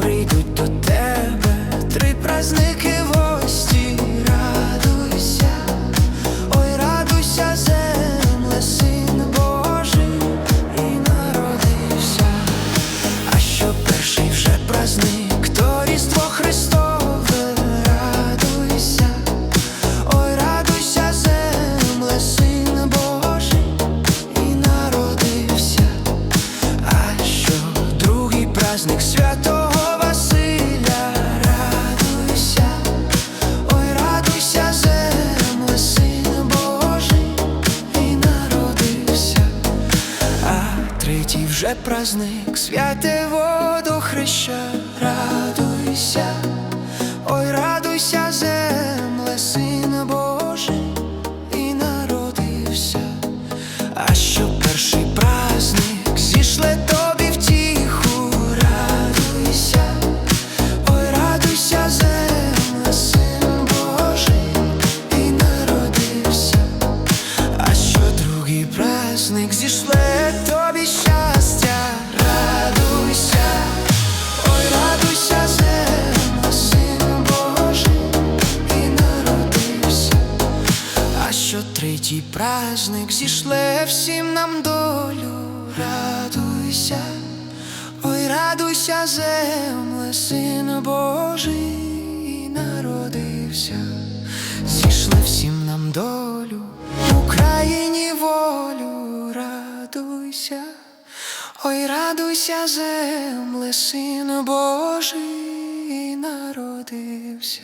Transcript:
прийдуть до тебе. Три праздники гості, радуйся, ой, радуйся, земле, син Божий і народився. А що перший вже праздник, то Різдво Христове, радуйся, ой, радуйся, земле, син Божий і народився. А що другий праздник? Святого третій вже праздник, святе воду хреща, радуйся, ой, радуйся, земле, син Божий і народився. А що перший праздник зійшле тобі втіху, радуйся, ой, радуйся, земле, син і народився. А що другий праздник зійшле третій праздник зійшле всім нам долю, радуйся, ой, радуйся, земле, син Божий народився, зійшле всім нам долю, Україні волю, радуйся, ой, радуйся, земле, син Божий народився.